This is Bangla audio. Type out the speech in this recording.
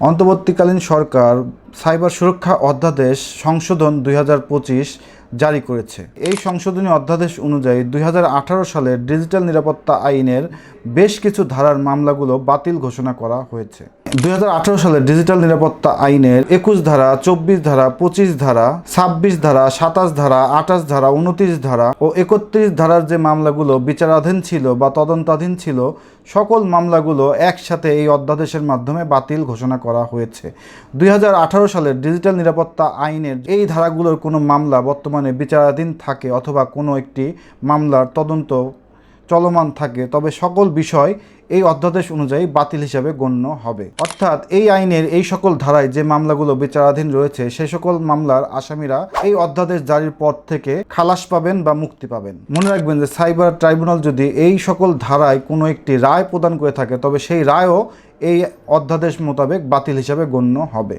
অন্তর্বর্তীকালীন সরকার সাইবার সুরক্ষা অধ্যাদেশ সংশোধন দুই হাজার পঁচিশ জারি করেছে। এই সংশোধনী অধ্যাদেশ অনুযায়ী দুই হাজার আঠারো সালে ডিজিটাল নিরাপত্তা আইনের বেশ কিছু ধারার মামলাগুলো বাতিল ঘোষণা করা হয়েছে। দুই সালের ডিজিটাল নিরাপত্তা আইনের একুশ ধারা, চব্বিশ ধারা, পঁচিশ ধারা, ছাব্বিশ ধারা, সাতাশ ধারা, আঠাশ ধারা, উনত্রিশ ধারা ও একত্রিশ ধারার যে মামলাগুলো বিচারাধীন ছিল বা তদন্তাধীন ছিল, সকল মামলাগুলো একসাথে এই অধ্যাদেশের মাধ্যমে বাতিল ঘোষণা করা হয়েছে। দুই সালের ডিজিটাল নিরাপত্তা আইনের এই ধারাগুলোর কোনো মামলা বর্তমানে বিচারাধীন থাকে অথবা কোনো একটি মামলার তদন্ত চলমান থাকে, তবে সকল বিষয় এই অধ্যাদেশ অনুযায়ী বাতিল হিসাবে গণ্য হবে। অর্থাৎ এই আইনের এই সকল ধারায় যে মামলাগুলো বিচারাধীন রয়েছে, সেই সকল মামলার আসামিরা এই অধ্যাদেশ জারির পর থেকে খালাস পাবেন বা মুক্তি পাবেন। মনে রাখবেন যে সাইবার ট্রাইব্যুনাল যদি এই সকল ধারায় কোনো একটি রায় প্রদান করে থাকে, তবে সেই রায়ও এই অধ্যাদেশ মোতাবেক বাতিল হিসাবে গণ্য হবে।